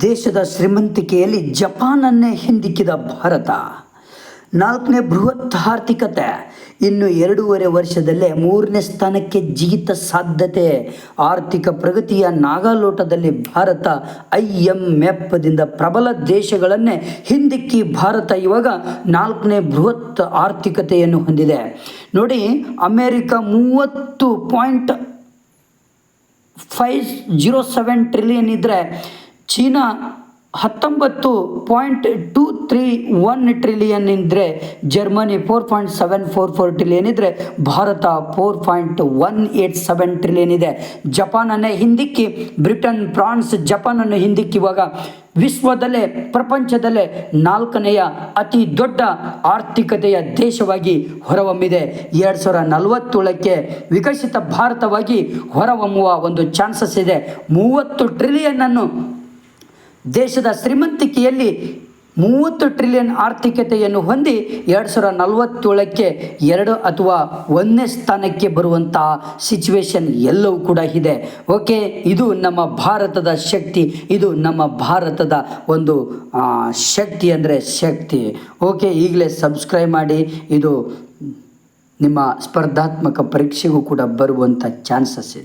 ದೇಶದ ಶ್ರೀಮಂತಿಕೆಯಲ್ಲಿ ಜಪಾನನ್ನೇ ಹಿಂದಿಕ್ಕಿದ ಭಾರತ. ನಾಲ್ಕನೇ ಬೃಹತ್ ಆರ್ಥಿಕತೆ. ಇನ್ನು ಎರಡೂವರೆ ವರ್ಷದಲ್ಲೇ ಮೂರನೇ ಸ್ಥಾನಕ್ಕೆ ಜಿಗಿತ ಸಾಧ್ಯತೆ. ಆರ್ಥಿಕ ಪ್ರಗತಿಯ ನಾಗಾಲೋಟದಲ್ಲಿ ಭಾರತ ಐ ಎಂ ಎಫ್ದಿಂದ ಪ್ರಬಲ ದೇಶಗಳನ್ನೇ ಹಿಂದಿಕ್ಕಿ ಭಾರತ ಇವಾಗ ನಾಲ್ಕನೇ ಬೃಹತ್ ಆರ್ಥಿಕತೆಯನ್ನು ಹೊಂದಿದೆ. ನೋಡಿ, ಅಮೇರಿಕ ಮೂವತ್ತು point five zero seven trillion ಇದ್ದರೆ ಚೀನಾ ಹತ್ತೊಂಬತ್ತು point two three one trillion ಇದ್ದರೆ Germany four point seven four four trillion ಇದ್ದರೆ Bharat four point one eight seven trillion ಇದೆ. ಜಪಾನನ್ನೇ ಹಿಂದಿಕ್ಕಿ, ಬ್ರಿಟನ್, ಫ್ರಾನ್ಸ್, ಜಪಾನನ್ನು ಹಿಂದಿಕ್ಕಿ ಇವಾಗ ವಿಶ್ವದಲ್ಲೇ, ಪ್ರಪಂಚದಲ್ಲೇ ನಾಲ್ಕನೆಯ ಅತಿ ದೊಡ್ಡ ಆರ್ಥಿಕತೆಯ ದೇಶವಾಗಿ ಹೊರಹೊಮ್ಮಿದೆ. ಎರಡು ಸಾವಿರ ನಲವತ್ತೇಳಕ್ಕೆ ವಿಕಸಿತ ಭಾರತವಾಗಿ ಹೊರಹೊಮ್ಮುವ ಒಂದು ಚಾನ್ಸಸ್ ಇದೆ. ಮೂವತ್ತು ಟ್ರಿಲಿಯನ್ನನ್ನು ದೇಶದ ಶ್ರೀಮಂತಿಕೆಯಲ್ಲಿ ಮೂವತ್ತು ಟ್ರಿಲಿಯನ್ ಆರ್ಥಿಕತೆಯನ್ನು ಹೊಂದಿ ಎರಡು ಸಾವಿರ ನಲವತ್ತೇಳಕ್ಕೆ ಎರಡು ಅಥವಾ ಒಂದನೇ ಸ್ಥಾನಕ್ಕೆ ಬರುವಂತಹ ಸಿಚುವೇಶನ್ ಎಲ್ಲವೂ ಕೂಡ ಇದೆ. ಓಕೆ ಇದು ನಮ್ಮ ಭಾರತದ ಶಕ್ತಿ, ಇದು ನಮ್ಮ ಭಾರತದ ಒಂದು ಶಕ್ತಿ ಅಂದರೆ ಶಕ್ತಿ. ಓಕೆ ಈಗಲೇ ಸಬ್ಸ್ಕ್ರೈಬ್ ಮಾಡಿ, ಇದು ನಿಮ್ಮ ಸ್ಪರ್ಧಾತ್ಮಕ ಪರೀಕ್ಷೆಗೂ ಕೂಡ ಬರುವಂಥ ಚಾನ್ಸಸ್ ಇದೆ.